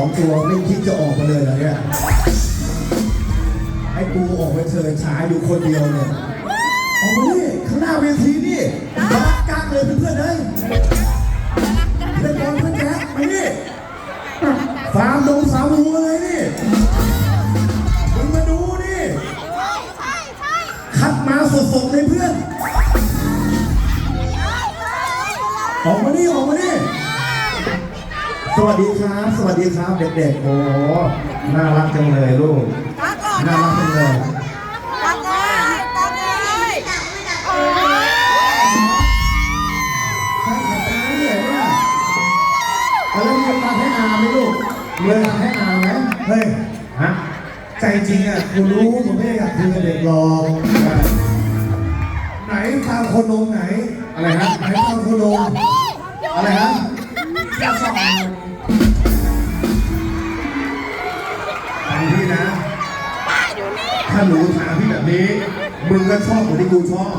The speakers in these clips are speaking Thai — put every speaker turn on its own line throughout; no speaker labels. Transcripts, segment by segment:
องตัวไม่คิดจะออกมาเลยเหรอเนี่ยให้กูออกไปเชิญฉายอยู่คนเดียวเนี่ยออกมาดิข้างหน้าเวทีนี่มากักเลยเพื่อนๆเลยเพื่อนบอลเพื่อนแจ๊คมานี่ฟาร์มดงสาวรูอะไรนี่มึงมาดูนี่คัดมาสดๆเลยเพื่อน ออกมานี่ออกมานี่ วัสดีครับ สวัสดีครับเด็กๆ โอ้น่ารักจังเลยลูก
ตาก่อน
น่ารักจังเลย
ตาก่อนตาก่อนโอ้ย
ใช่ขอบตาเนี่ยเนี่ยเอาแล้วมีตังค์ให้อาไหมลูกมีตังค์ให้อาไหมเฮ้ย ฮะ ใจจริงอะกูรู้ผมไม่ได้อยากคุยกับเด็กหรอกไหนฟังคนนมไหน อะไรฮะไหนฟังคนนมอะไรฮะฟัาหนูถามพี่แบบนี้ มึงก็ชอบเหมือนที่กูชอบ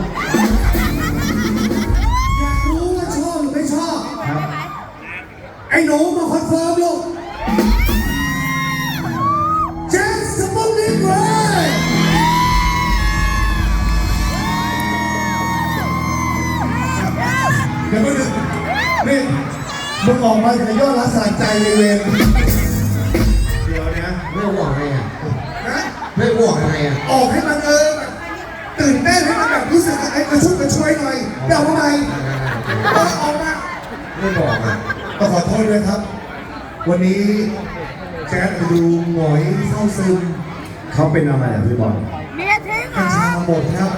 อยากรู้ว่าชอบหรือไม่ชอบ ครับ ไอ้หนูมาคอนเฟิร์มลูกแจ็คสปุกนิกเลยเดี๋ยวมึงนี่มึงออกมาจากยอดรักษาใจเลยเวร
ไม่ห่วงไงอะอ
อกให้มันเออแบบตื่นเต้นให้มันแบบรู้สึกไอ้กระชุ่มกระชวยหน่อยเดาทำไมเออออกมา
ไม่บอกอะ
ก็ขอโทษด้วยครับ วันนี้แจ๊ดไปดูหงอยเศร้าซึมเขาเป็นอะไรอะพี่บอล
เมียทิ้งเหร
กัญ
อ
ชาหมดครับ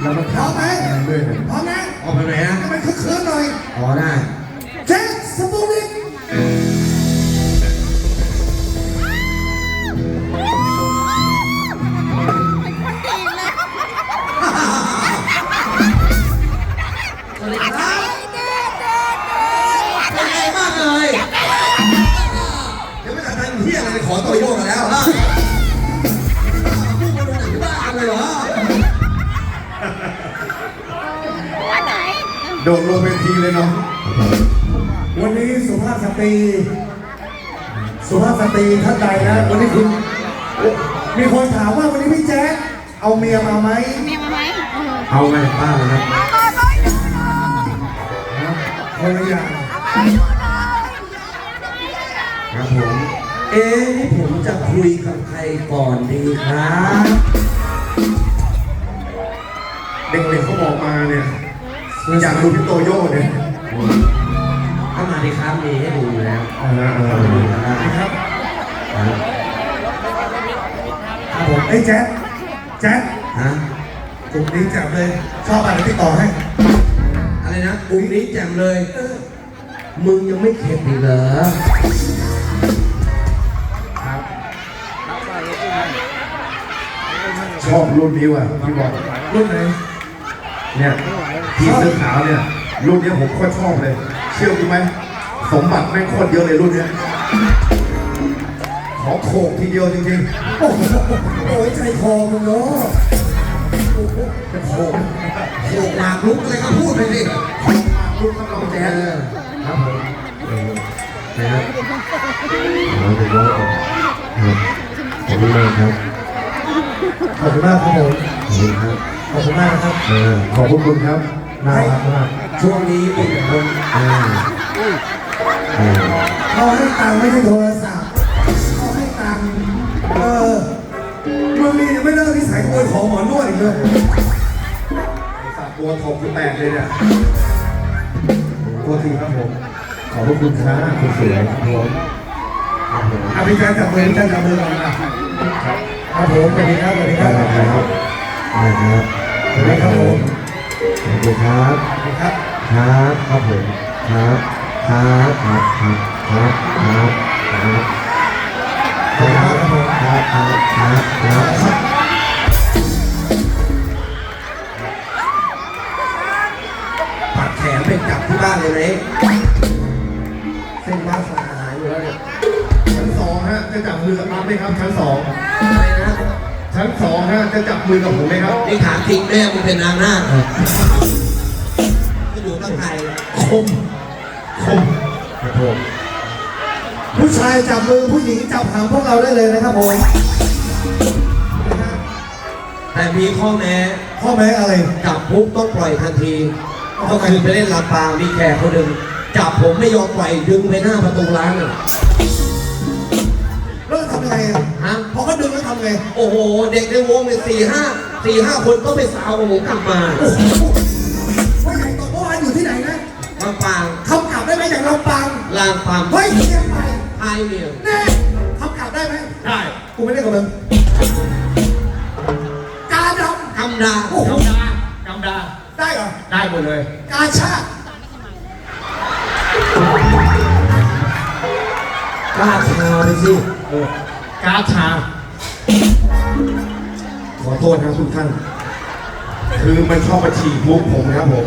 แล้วมันเข้าไหมด้วยนะพร้อมไหม
ออกไปไหนอะ
ให้มันคึกคืนหน่อย
อ๋อได้ อยู่ที่อะไรขอตัวโยกกันแล้วฮะพูดมาดูหนังที่บ้านเลยเหรอ
อันไหน
โดดลงเวทีเลยเนาะวันนี้สุภาพสตรี สุภาพสตรีท่านใดนะ วันนี้คุณ มีคนถามว่าวันนี้พี่แจ๊คเอาเมียมาไหม
เมียมาไหม
เอาไงบ้างนะครับ
มาก่อนเลยดูหน่อย
คนละอย่าง
เอามาดูหน่อย
ครับผม เอ๊ะนี่ผมจะคุยกับใครก่อนดีครับ
เด็กๆเขาบอกมาเนี่ยอยากดูพี่โตโย่เนี่ย
เข้ามาดีครับมีให้ดูอยู่แล้ว
อ่าอ่าครับ
ครับ
ครับผมเอ้ยแจ๊คแจ๊ค
ฮะ
กลุ่มนี้จับเลยชอบอะไรที่ต่อให้
อะไรนะกลุ่มนี้แจ่มเลย มึงยังไม่เข็ดอีกเหรอ
ชอบรุ่นนี้ว่ะพี่บอลรุ่นไหนเนี่ยทีมเสื้อขาวเนี่ย รุ่นเนี้ยผมโคตรชอบเลย เชื่อกูไหมสมบัติแม่งโคตรเยอะเลยรุ่นเนี้ยขอโขกทีเดียวจริงๆโอ้โหโอ้ยใจคอมึงเนาะโอ้โหจะโขก
โขกหมากลุกอะไรก็พูดไปสิ
ลูกกำลังแจ๊สครับผม
นะครับขอบคุณมากครับ ขอบคุณมากครับ
ขอบคุณมากครับผม
ขอบคุณครับ
ขอบคุณมากนะครับ
เออ
ขอบคุณคุณครับน่ารักมาก
ช่วงนี้มีแต่คนอ่าเออ
เขาให้ตังค์ไม่ใช่โทรศัพท์เขาให้ตังค์เออมึงนี่ยังไม่เลิกนิสัยขโมยของหมอนวดอีกเลยไอ้สัตว์ตัวถกกูแตกเลยเนี่ยโทษทีครับผมขอบพระคุณครับคุณสวยครับผมอภิการจับมือจับมือกันนะ ครับครับผมสวัสดีครับสวัสดีค
ได้
รับ
ครับได้ครับ
สวัสดีครับผม
สวัสดีครับ
สวัสดีครับ
ครับครับผมครับครับครับครับครับครับครับครับครับครับครับครับปัดแขนไปจับที่บ้านเลยไหม
จะจับมือกับอัพไหมครับชั้นสอง
อะไรนะ
ชั้นสองฮะจะจับมือกับผมไหมครับ
นี่ถามจริงแม่มึงเป็นนางนาคเหรอก็อยู่ตั้งไทย
คม คมครับผมผู้ชายจับมือผู้หญิงจับหางพวกเราได้เลยนะครับผม
แต่มีข้อแม้
ข้อแม้อะไร
จับปุ๊บต้องปล่อยทันทีก็คือไปเล่นลำปางมีแขกคนหนึ่งจับผมไม่ยอมปล่อยดึงไปหน้าประตูร้านอะ
แล้วทำยัง ไงอะ
ฮะ
พอเขาดึงแล้วทำไง
โอ้โห เด็กในวงเนี่ยสี่ห้าสี่ห้าคนต้องไปสาวกับผมกลับมา
ว่าใหญ่ตกเมื่อวานอยู่ที่ไหนนะ
ลำปาง
คำกลับได้ไหมอย่างลำปาง
ลางความ
เฮ้ยเชียงใหม่
ไทยเนี่ย
แน่คำกลับได้ไหม
ได้
กูไม่ได้กับมึงกาด
กำดาำ
โอ้โห
กำดากำดา
ได้เหรอ
ได้หมดเลย
กาชาติ
กล้าชาไปสิ
กาชา
ขอโทษนะทุกท่าน คือมันชอบมาฉีกมุกผมนะครับผม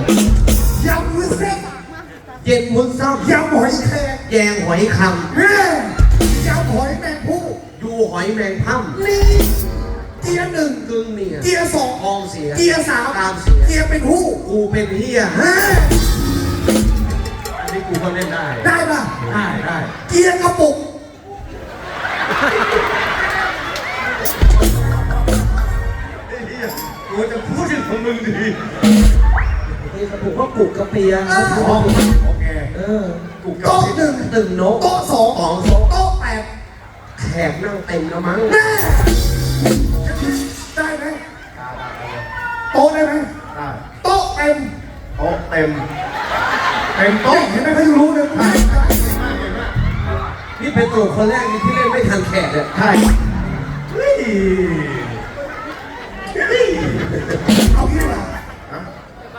ยำวุ้นเส้น
เย็นมุนซ้
ยำหอยแครงำ
แยงหอยค
แม่ยำหอยแมงผู้ำ
ดูหอยแมงพ่ำ
นี่เกียร์หนึ่ง
กึ่งเนี่ย
เกียร์สอง
ทองเสีย
เกียร์สาม
ตามเสีย
เกียร์เป็นผู้
กูเป็นเฮีย
แม่
อันนี้กูก็เล่นได้
ได้ปะ
ได้ได้
เกียร์กระปุก
กูจะพูดถึงของมึงดี
นี่กระปุกก็กุกกระเปีย
อ่า
โอเค
เออ
กูกับ
โต๊ะหนึ่ง
ตึงนก
โต๊ะสอง
สองโต๊ะ
โต๊ะแปด
แขกนั่งเต็มแล้วมั้ง
แม่ได้ไหมโต๊ะได้ไหม
ได้
โต๊ะเต็ม
โต๊ะเต็มเต็ม
โต๊ะ
โต๊ะ
เห็นไหมเขายังรู้เลย
นี่เป็นตัวคนแรกนี่ที่เล่นไม่ทันแขกเลย
ใช่เฮ้ยเฮ้ย
เอางี้ดีกว่า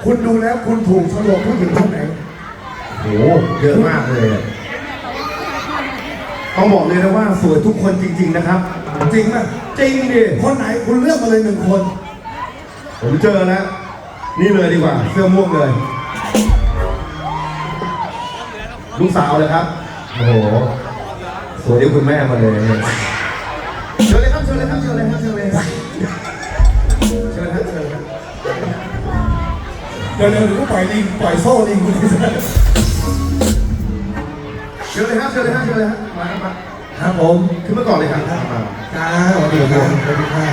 คุณดูแล้วคุณถูกสลบผู้หญิงคนไหน
โอ้โหเยอะมากเลยอะต้องบอกเลยนะว่าสวยทุกคนจริง ๆนะครับ
จริงป่ะ
จริงดิ
คนไหนคุณเลือกมาเลยหนึ่งคน
ผมเจอแล้ว นี่เลยดีกว่า เสื้อม่วงเลย ลูกสาวเลยครับ โอ้โห สวยที่คุณแม่มาเลย เชิญเลยครับ เชิญเลยครับ เชิญเลยครับเชิญ เดี๋
ยวเดี๋ยวกูปล่อยลิงปล่อยโซ่ลิงกูที่สุด
เชิญเลยครับเชิญเลยครับเชิญเลยครับมาครับมา
ครับผม
ขึ้นมาก่อนเลยครับมา
จ้าสวัสดีครับสวัสดีค่ะ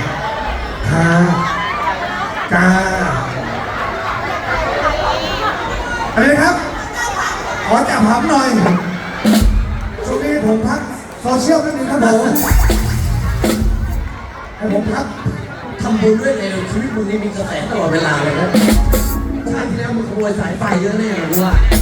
ค่ะจ้าอะไรนะครับ ขอจับหำหน่อยช่วงนี้ผมพักโซเชียลนิดนึงครับผมให้ผมพัก
ทำบุญด้วยเร็วชีวิตมึงนี่มีกระแสตลอดเวลาเลยนะ ชาติที่แล้วมึงขโมยสายไฟเยอะแน่เลยกูว่ะ